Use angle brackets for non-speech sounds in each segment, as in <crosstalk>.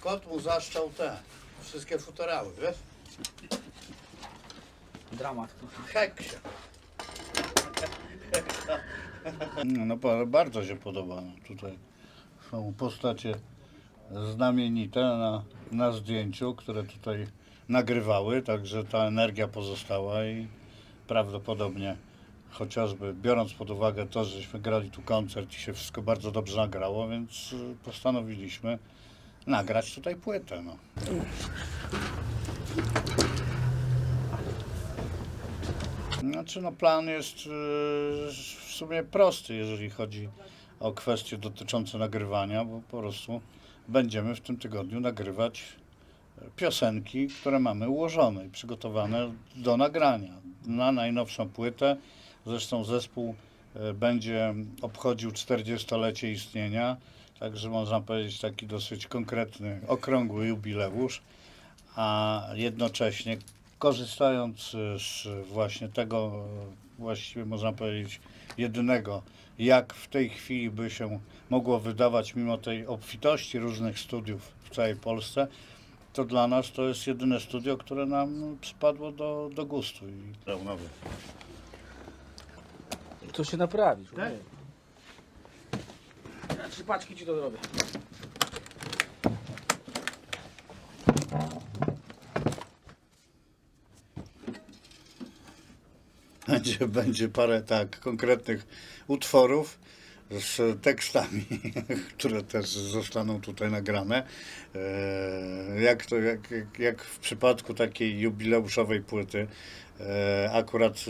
Kot mu zaszczał te wszystkie futerały, wiesz? Dramat. Heksia. No, no ba- bardzo się podoba. No, Tutaj są postacie znamienite na, na zdjęciu, które tutaj nagrywały, także ta energia pozostała i prawdopodobnie chociażby biorąc pod uwagę to, żeśmy grali tu koncert i się wszystko bardzo dobrze nagrało, więc y, postanowiliśmy nagrać tutaj płytę. No. Znaczy no plan jest yy, w sumie prosty, jeżeli chodzi o kwestie dotyczące nagrywania, bo po prostu będziemy w tym tygodniu nagrywać piosenki, które mamy ułożone i przygotowane do nagrania na najnowszą płytę. Zresztą zespół e, będzie obchodził 40-lecie istnienia, także można powiedzieć taki dosyć konkretny, okrągły jubileusz, a jednocześnie korzystając e, z właśnie tego, e, właściwie można powiedzieć, jedynego, jak w tej chwili by się mogło wydawać, mimo tej obfitości różnych studiów w całej Polsce, to dla nas to jest jedyne studio, które nam przypadło do, do gustu. I nowy. To się naprawi. Tak? Trzy paczki ci to zrobię. Będzie, będzie parę tak konkretnych utworów z tekstami, <laughs> które też zostaną tutaj nagrane. E, Jak, to, jak, jak, w przypadku takiej jubileuszowej płyty, e, akurat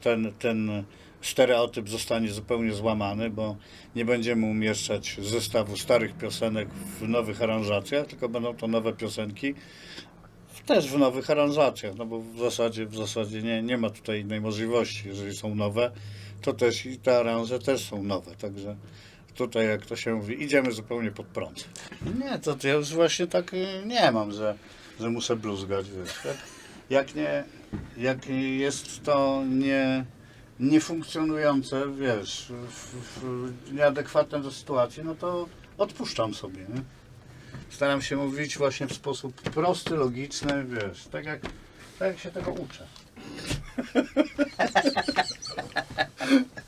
ten, ten stereotyp zostanie zupełnie złamany, bo nie będziemy umieszczać zestawu starych piosenek w nowych aranżacjach, tylko będą to nowe piosenki też w nowych aranżacjach, no bo w zasadzie, w zasadzie nie, nie ma tutaj innej możliwości. Jeżeli są nowe, to też i te aranże też są nowe, także tutaj jak to się mówi, idziemy zupełnie pod prąd. Nie, to, to ja już właśnie tak y, nie mam, że, że muszę bluzgać, wiesz. Jak, jak nie, jak jest to nie, niefunkcjonujące, wiesz, w, w, nieadekwatne do sytuacji, no to odpuszczam sobie, nie? Staram się mówić właśnie w sposób prosty, logiczny, wiesz, tak jak, tak jak się tego uczę. <laughs>